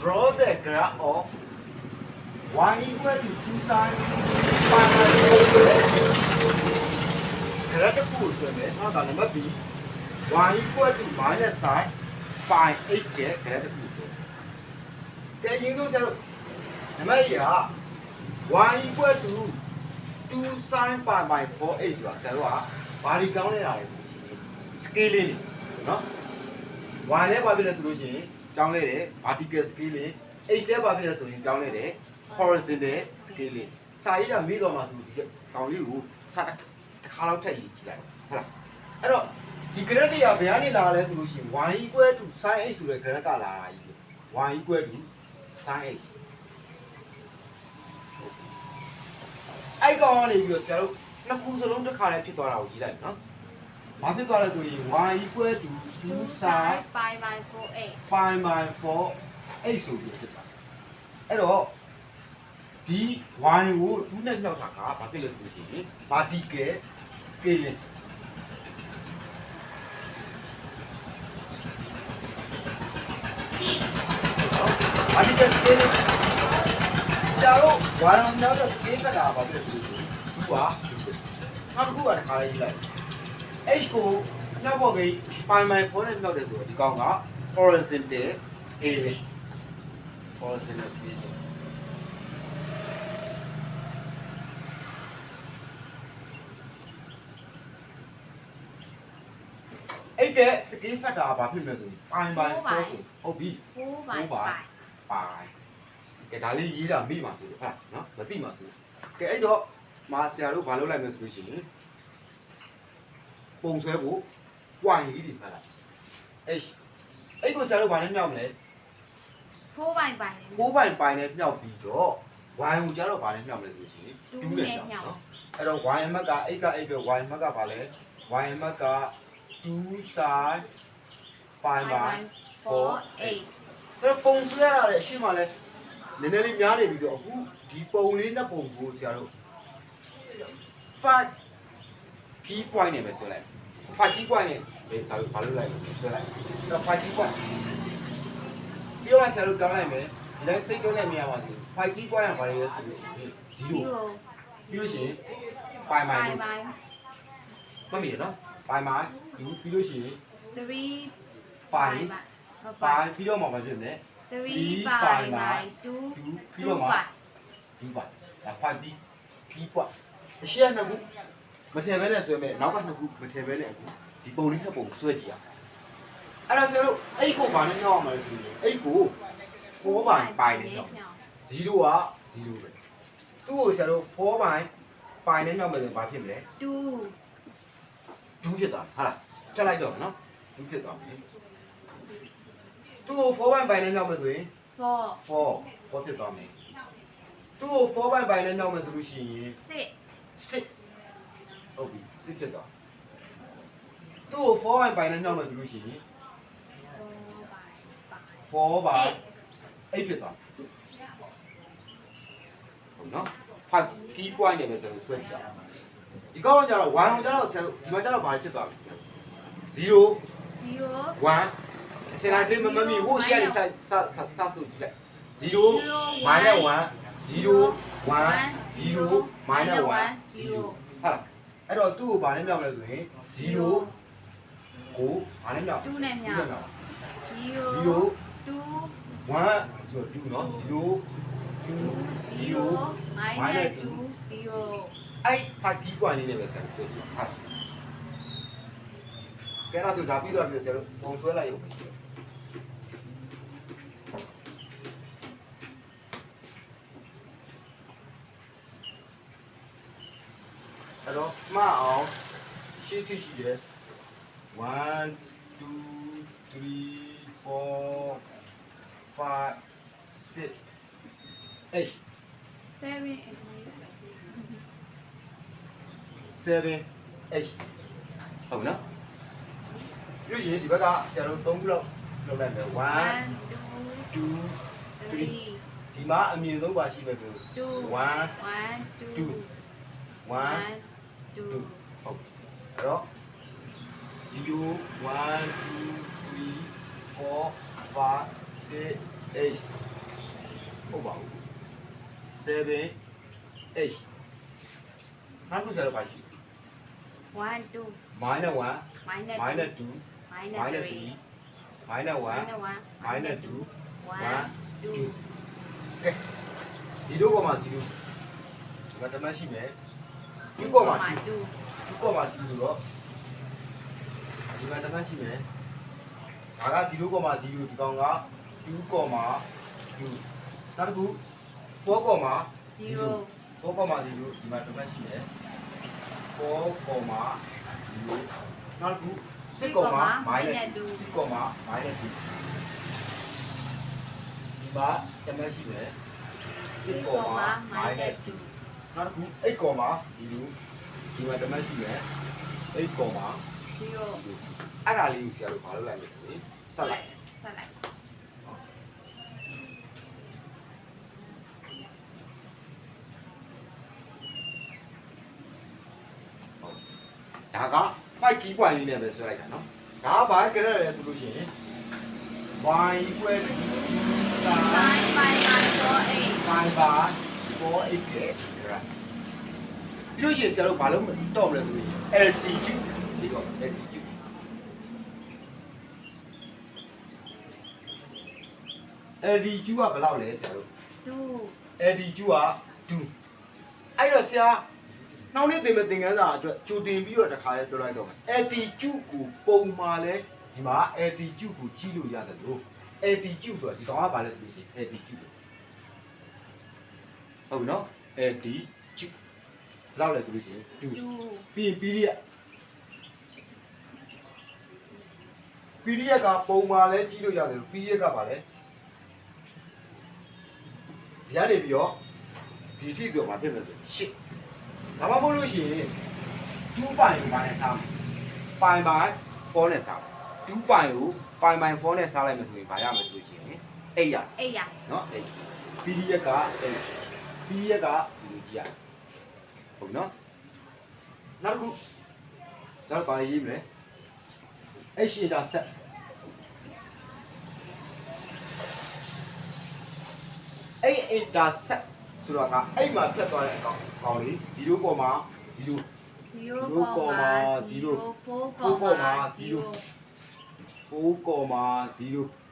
draw the graph of y equal to 2 sin pi minus 4 graph တစ်ခုဆိုရင်နောက်တာနံပါတ် B y equal to minus sin pi 8ရဲ့ graph တစ်ခုဆိုကဲရင်တို့ဆရာတို့နံပါတ်ကြီးက y equal to 2 sin pi by 4 8ဆိုတာဆရာတို့ကဘာဒီကောင်းနေတာလဲ scaling နော် y နဲ့ဘာဖြစ်လဲဆိုလို့ရှိရင် ကြောင်းလဲတယ် vertical scaling h နဲ့ဘာဖြစ်လဲဆိုရင်ကြောင်းလဲတယ် horizontal scaling စာရေးတာမေးတော့မှသူဒီကောင်လေးကိုစတစ်တစ်ခါလောက်ထပ်ရေးကြည့်လိုက်ဟုတ်လားအဲ့တော့ဒီ graph တွေကဘယ်ကနေလာလဲဆိုလို့ရှိရင် y equal to sin h ဆိုတဲ့ graph ကလာတာကြီး y equal to sin h အဲ့ကောင်ကနေပြီးတော့ဆရာတို့နှစ်ခုစလုံးတစ်ခါလည်းဖြစ်သွားတာကိုရေးလိုက်နော်။ ဘာဖြစ်သွားလဲဆိုရင် y equal to 2 sin 5 by 4 8 pi by 4 8ဆိုပြီးဖြစ်တာအဲ့တော့ဒီ y ကို2နဲ့မြောက်တာကဘာဖြစ်လဲဆိုလို့ရှိရင် vertical scaling နော် vertical scaling ဆရာတို့ y ကိုမြောက်တဲ့ scale ကတာဘာဖြစ်လဲဆိုလို့ရှိရင်သူကနောက်တစ်ခုကတစ်ခါလေးရေးလိုက် h ကိုမြောက်ဖို့ကိပိုင်ပိုင်ပေါ်နဲ့မြောက်တယ်ဆိုတော့ဒီကောင်က horizontal scaling horizontal scaling အဲ့တဲ့ scale factor ကဘာဖြစ်မလဲဆိုရင်ပိုင်ပိုင် force ဆိုဟုတ်ပြီ4 by 4 by ပိုင်ကဲဒါလေးရေးတာမိမှာဆိုလို့ဟုတ်လားနော်မသိမှာဆိုကဲအဲ့တော့မာဆရာတို့ဘာလုပ်လိုက်မလဲဆိုလို့ရှိရင် ပုံဆွဲဖို့ point ကြီးတွေဖတ်လိုက် h အဲ့ကိုဆရာတို့ဘာနဲ့မြောက်မလဲ4 by 5နဲ့4ပိုင်ပိုင်နဲ့မြောက်ပြီးတော့ y ကိုကျတော့ဘာနဲ့မြောက်မလဲဆိုလို့ရှိရင်2 2နဲ့နဲ့မြောမြောက်က်နော်အဲ့တော့ y အမတ်က8က8ပဲ y အမတ်ကဘာလဲ y အမတ်က2 sin pi by 4 8 အဲ့တော့ပုံဆွဲရတာလည်းအရှိမှလည်းနည်းနည်းလေးများနေပြီးတော့အခုဒီပုံလေးနှစ်ပုံကိုဆရာတို့5 key point နဲ့ပဲဆွဲလိုက် 5 key point နဲ့ဘယ်ဆရာတို့ဘာလုပ်လိုက်လဲဆွဲလိုက်အဲ့တော့5 key point ပြောလိုက်ဆရာတို့ပြောင်းလိုက်မယ်ဒီတိုင်းစိတ်တွန်းတဲ့နေရာမှာဒီ5 key point ကဘာလဲဆိုလို့ရှိရင်0 0ပြီးလို့ရှိရင် pi by 5လို့ by မှတ်မိရနော် pi by ပြီးလို့ရှိရင်3 pi by pi ပြီးတော့မှမဖြစ်နဲ့3 by by 2 2ပြီးတော့2မှ by 2ပါဒါ5 b b ပွားအရှိရနှစ်ခု မထည့်ဘဲနဲ့ဆွဲမယ်နောက်ကနှစ်ခုမထည့်ဘဲနဲ့အခုဒီပုံလေးနှစ်ပုံဆွဲကြည့်အောင်အဲ့တော့ကျွန်တော်အဲ့ကိုဘာနဲ့ညောင်းအောင်မလဲဆိုရင်အဲ့ကို4ပိုင်းပိုင်းနဲ့ညောင်း0က0ပဲသူ့ကိုဆရာတို့4ပိုင်းပိုင်းနဲ့ညောင်းမယ်ဆိုရင်ဘာဖြစ်မလဲ2 2ဖြစ်သွားဟာလားချက်လိုက်တော့နော်2ဖြစ်သွားပြီသူ့ကို4ပိုင်းပိုင်းနဲ့ညောင်းမယ်ဆိုရင်4 4 4ဖြစ်သွားမယ်သူ့ကို4ပိုင်းပိုင်းနဲ့ညောင်းမယ်ဆိုလို့ရှိရင်6စစ် ဟုတ်ပြီစစ်ဖြစ်သွားသူ့ကို4 by ပိုင်းနဲ့ညောင်းမယ်ဆိုလို့ရှိရင်4 by 4 by 8ဖြစ်သွားဟုတ်နော်5 key point နဲ့ပဲကျွန်တော်ဆွဲကြည့်အောင်ဒီကောင်းကြတော့1ကိုကြတော့ကျွန်တော်ဒီမှာကြတော့ဘာဖြစ်သွားပြီ0 0 1စင်လာတင်မမမီဟိုရှိရနေစစစစဆိုကြည့်လိုက်0 minus 1 0 1 0 minus 1 0 ဟာလား အဲ့တော့သူ့ကိုဘာနဲ့မြောက်လဲဆိုရင်0ကိုဘာနဲ့မြောက် 2နဲ့မြောက် 0 0 2 1ဆိုတော့2เนาะ0 2 0 minus 2 0 အဲ့ဖာကြီးกว่าနေနေပဲဆက်ဆွဲကြည့်ဟာကဲတော့သူဒါပြီးတော့ပြဆရာတို့ပုံဆွဲလိုက်ရုံပဲ 6ရှိတယ်1 2 3 4 5 6 8 7 7 8ဟုတ်နော်ပြီးရင်ဒီဘက်ကဆရာတို့3ခုလောက်လုပ်လိုက်မယ်1 2 3ဒီမှာအမြင်ဆုံးပါရှိမယ်ပြော1 2 1 2 1 2 အဲ့တော့0 1 2 3 4 5 6 6h ဟုတ်ပါဘူး 7h နောက်တစ်ခုဆရာတို့ပါရှိ one two minus 1 minus minus 2 minus minus three 3 minus 1 minus one minus 2 one two ကဲ0.0ဒီမှာတမတ်ရှိမယ်2.2 comma two 2.2ဆိုတော့ဒီမှာတမတ်ရှိမယ်ဒါက0.0ဒီကောင်က2.2နောက်တစ်ခု4.0 zero 4.0ဒီမှာတမတ်ရှိမယ်4.0နောက်တစ်ခု6.0 minus 6.0 minus 2ဒီမှာတမတ်ရှိမယ် six 6.0 comma minus minus two နောက်တစ်ခု8ကောမာ0 ဒီမှာတမတ်ရှိမယ်8ကောမာ zero အဲ့ဒါလေးကိုဆရာတို့ဘာလုပ်လိုက်လဲဆိုရင်ဆက်လိုက်ဆက်လိုက်ဒါက5 key point လေးနဲ့ပဲဆွဲလိုက်တာနော်ဒါကဘာကြရလဲဆိုလို့ရှိရင် y equal to five five five four eight 5 bar 4 8ရဲ့ဒါ ပြီးလို့ရှိရင်ဆရာတို့ဘာလုပ်မတော့မလဲဆိုလို့ရှိရင် altitude ဒီတော့ altitude altitude ကဘယ်လောက်လဲဆရာတို့ two altitude က2အဲ့တော့ဆရာနောက်နေ့သင်မဲ့သင်ခန်းစာအတွက်ကြိုတင်ပြီးတော့တခါလေးပြောလိုက်တော့မယ် altitude ကိုပုံမှာလဲဒီမှာ altitude ကိုကြည့်လို့ရတယ်လို့ altitude ဆိုတာဒီကောင်ကဘာလဲဆိုလို့ရှိရင် altitude ဟုတ်ပြီနော် altitude လောက်လဲဆိုလို့ရှိရင်2 two ပြီးရင် period period ကပုံမှာလဲကြည့်လို့ရတယ်လို့ period ကဘာလဲဒီကနေပြီးတော့ဒီအထိဆိုဘာဖြစ်မလဲဆိုရှစ်ဒါမှမဟုတ်လို့ရှိရင်2ပိုင်ကိုဘာနဲ့ထားမလဲပိုင်ပိုင်4နဲ့စား2ပိုင်ကိုပိုင်ပိုင်4နဲ့စားလိုက်မယ်ဆိုရင်ဘာရမလဲဆိုလို့ရှိရင်8ရ eight ရနော်8 period က8 period ကဒီလိုကြည့်ရ ဟုတ်နော်နောက်တစ်ခုနောက်ပါရေးမလဲအဲ့ရှင်တာဆက်အဲ့ intercept ဆိုတော့ကအဲ့မှာဖြတ်သွားတဲ့အကောင်ကောင်လေး0ကောမှာ0 0ကောမှာ0 4ကောမှာ0 4ကောမှာ0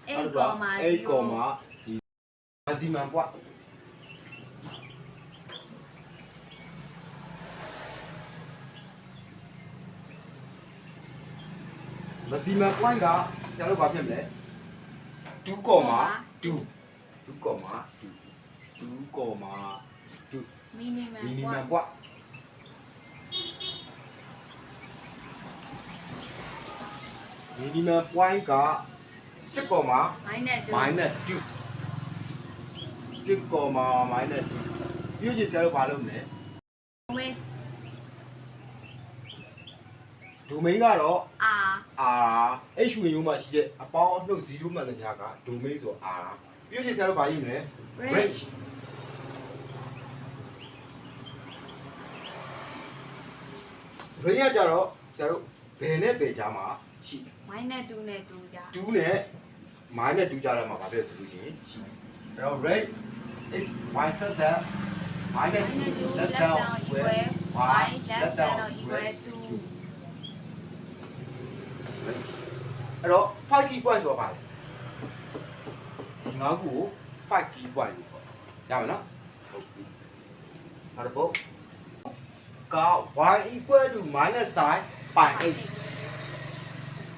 8ကောမှာ8ကောမှာ0 maximum ပွား မဇီမန် point ကဆရာတို့ဘာဖြစ်မလဲ2 2 2 2 2 minimum မီနီမမ် point ပွားမီနီမမ် point က6 minus 2 minus 2 6 minus 2ပြုတ်ကြည့်ဆရာတို့ဘာလုပ်မလဲ domain domain ကတော့ r R H ဝင်ရိုးမှာရှိတဲ့အပေါင်းအနှုတ်0မှန်သမျှက domain ဆို R ပြီးတော့ဆရာတို့ဗာရေးမလဲ range ရိညာကြတော့ဆရာတို့ဘယ်နဲ့ဘယ်ကြားမှာရှိ -2 နဲ့2ကြား2နဲ့ -2 ကြားထဲမှာဗာပြည့်ဆိုလို့ရှိရင်ရှိအဲ့တော့ range is y set that -2 left down equal y left down equal 2 မယ်အဲ့တော့5 key point ဆိုတာပါလေဒီငါးခုကို5 key point လို့ခေါ်ရမယ်နော်ဟုတ်ပြီနောက်တစ်ပုဒ်က y equal to minus sin pi 8အဲ့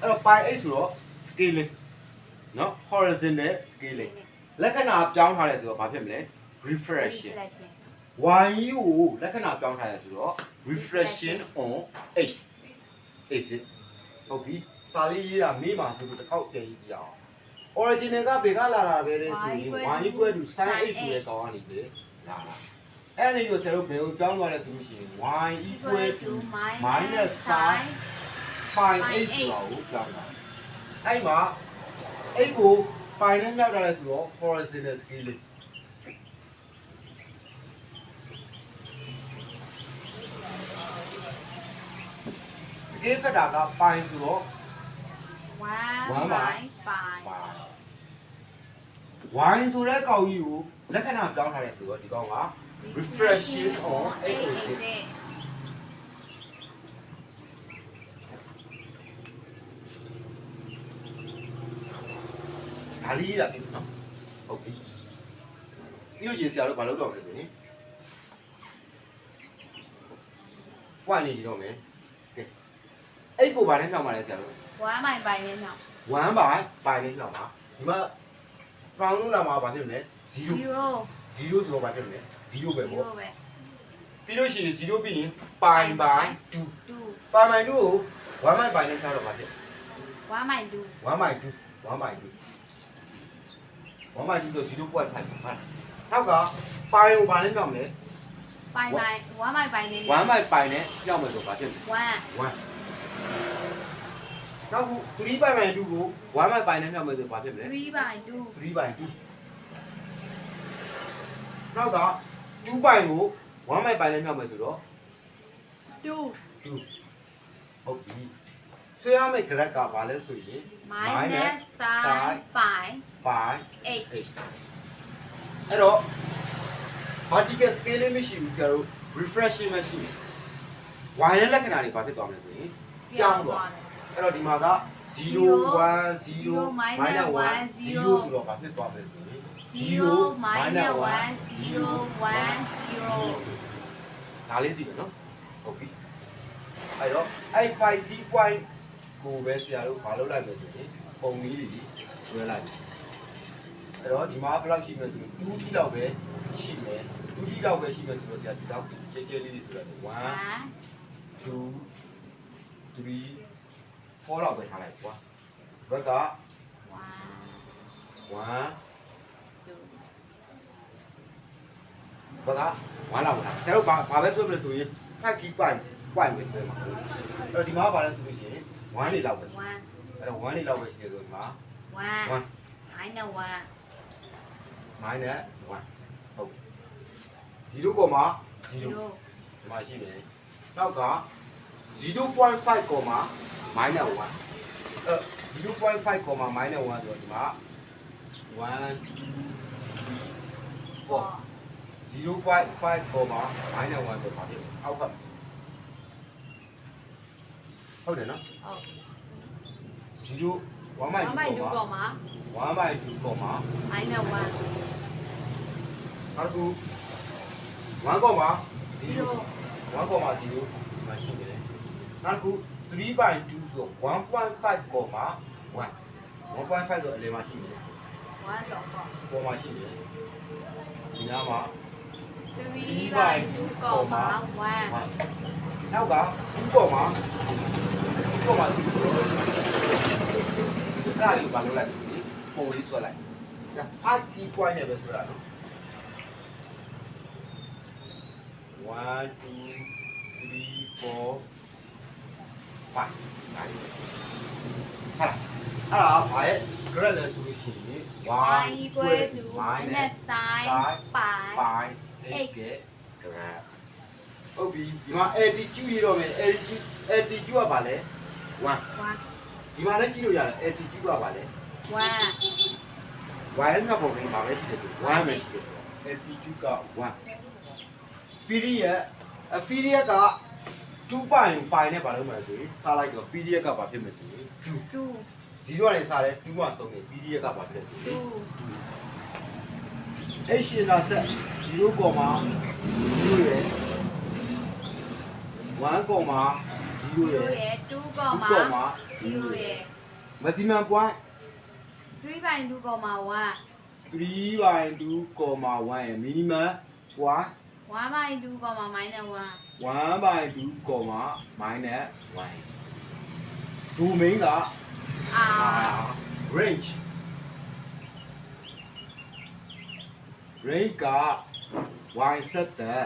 တော့ pi 8ဆိုတော့ scaling နော် horizontal scaling လက္ခဏာပြောင်းထားတယ်ဆိုတော့ဘာဖြစ်မလဲ refraction y ကိုလက္ခဏာပြောင်းထားရဆိုတော့ refraction on h is it ဟုတ်ပြီ စာလေးရေးတာမေးပါဆိုတော့တစ်ခေါက်ပြန်ရေးကြည့်အောင် original ကဘယ်ကလာတာပဲလဲဆိုရင် y equal to sin h ဆိုတဲ့ကောင်ကနေပဲလာတာအဲ့ဒီလိုကျွန်တော်ဘယ်ကိုပြောင်းသွားလဲဆိုလို့ရှိရင် y equal to minus sin pi h ဆိုတာကိုပြောင်းတာအဲ့မှာ8ကို pi နဲ့မြောက်ထားလဲဆိုတော့ horizontal scaling စကေးဖက်တာကပိုင်ဆိုတော့ one One by by five ပါ wine ဆိုတဲ့ကောင်ကြီးကိုလက္ခဏာပြောင်းထားတယ်ဆိုတော့ဒီကောင်က refreshing on 806ဒါလေးရပြီနော်ဟုတ်ပြီပြီးလို့ချင်းဆရာတို့ဘာလုပ်တော့မလဲဆိုရင်ပွားနေကြတော့မယ်ကဲအဲ့ကိုဘာနဲ့နှောက်ပါလဲဆရာတို့ ဝမ်းမိုင်ပိုင်နဲ့နောက်1 by ပိုင်းနဲ့နှောက်ပါဒီမှာ round လုံးလာမှာဘာဖြစ်မလဲ0 0 0ဆိုတော့ဘာဖြစ်မလဲ0ပဲပေါ့0ပဲပြီးလို့ရှိရင်0ပြီးရင်ပိုင်းပိုင်း2 2ပိုင်းပိုင်း2ကို1 by ပိုင်းနဲ့နှောက်တော့ဘာဖြစ်ဝမ်းမိုင်2 1 by 2 1 by 2 1 by 2ဆို0.5ဟုတ်လားနောက်ကပိုင်းကိုဘာနဲ့နှောက်မလဲပိုင်ပိုင်ဝမ်းမိုင်ပိုင်နဲ့1 by ပိုင်းနဲ့နှောက်မယ်ဆိုဘာဖြစ်မလဲ1 1 နောက်ခု3 by 2ကို1 by ပိုင်းနဲ့နှောက်မယ်ဆိုဘာဖြစ်မလဲ3 by 2 3 by 2နောက်က2 by ကို1 by ပိုင်းနဲ့နှောက်မယ်ဆိုတော့2 2ဟုတ်ပြီဆွဲရမယ့် grad ကဘာလဲဆိုရင် minus sin pi ပိုင်း8 h အဲ့တော့ vertical scale လေးမရှိဘူးဆရာတို့ refreshing မရှိဘူး y ရဲ့လက္ခဏာတွေဘာဖြစ်သွားမလဲဆိုရင်ပြောင်းသွား အဲ့တော့ဒီမှာက0 1 0 minus 1 0ဆိုတော့ဘာဖြစ်သွားမလဲဆိုရင်0 minus 1 0 1 0ဒါလေးသိတယ်နော်ဟုတ်ပြီအဲ့တော့အဲ့5 key point ကိုပဲဆရာတို့မလုပ်လိုက်မယ်ဆိုရင်ပုံလေးတွေရွေးလိုက်အဲ့တော့ဒီမှာဘယ်လောက်ရှိမလဲဆိုရင်2 key လောက်ပဲရှိမယ်2 key လောက်ပဲရှိမယ်ဆိုတော့ဆရာဒီလောက်ကျဲကျဲလေးတွေဆိုတော့1 2 3 4လောက်ပဲထားလိုက်ကွာဘက်က1ဘက်က1လောက်ထားဆရာတို့ဘာဘာပဲဆွဲမလဲဆိုရင်5 key point point ပဲဆွဲမှာအဲ့တော့ဒီမှာဘာလဲဆိုလို့ရှိရင်1လေးလောက်ပဲ1အဲ့တော့1လေးလောက်ပဲရှိတယ်ဆိုဒီမှာ1 1 minus 1 minus 1ဟုတ်0ကောမှာ0 0ဒီမှာရှိမယ်နောက်က 0.5ကောမှာ minus 1အဲ0.5ကောမှာ minus 1ဆိုတော့ဒီမှာ1 4 0.5ကောမှာ minus 1ဆိုတော့ပါပြီအောက်ကဟုတ်တယ်နော်ဟုတ်0 1 1 by 2 2ကောကောမှာမှာ1 by 2ကောမှာ minus 1နောက်တစ်ခု1ကောမှာ0 0 1ကောမှာ0မှာရှိနေတယ် နောက်တစ်ခု3 by 2ဆို1.5ကောမှာ1 1.5ဆိုအလယ်မှာရှိနေတယ်1ဆိုတော့ပေါ်မှာရှိနေတယ်ဒီနားမှာ3 by 2ကောမှာ1 1နောက်က2ကောမှာ2ကောမှာ2အဲ့ဒါလေးဘာလို့လဲပုံလေးဆွဲလိုက်ဒါဖာကီ point နဲ့ပဲဆွဲတာနော်1 2 3 4 5ဒါလေးဟာအဲ့ဒါဘာရဲ့ grad လဲဆိုလို့ရှိရင် y equal to minus sin pi ပိုင်း X x က grad ဟုတ်ပြီဒီမှာ altitude ရေးတော့မယ် altitude altitude ကဘာလဲ1 1ဒီမှာလည်းကြည့်လို့ရတယ် altitude ကဘာလဲ1 y ရဲ့မှတ်ပုံလေးမှာပဲရှိတယ်1ပဲရှိတယ် altitude က1 period အ period က 2ပိုင်းပိုင်းနဲ့ဘာလို့မလဲဆိုရင်စားလိုက်တော့ period ကဘာဖြစ်မလဲဆိုရင်2 2 0ကနေစားတယ်2မှာဆုံးနေ period ကဘာဖြစ်လဲဆိုရင်2အဲ့ရှင်သာဆက်0ကောမှာ0ရယ်1ကောမှာ0ရယ်ရဲ့2ကောမှာ2ကောမှာ0ရဲ့ maximum point 3 by 2ကောမှာ1 3 by 2ကောမှာ1ရယ် minimum point 1 by 2ကောမှာ minus 1 1 by 2ကောမှာ minus 1 domain က r range range က y set တဲ့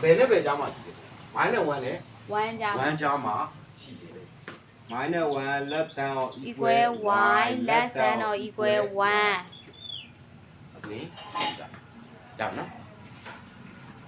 ဘယ်နဲ့ပဲကြားမှာရှိတယ် minus 1နဲ့1ကြောင့်1ကြားမှာရှိတယ် minus 1 less than or equal equal y less than or equal 1 okay ဒါနော်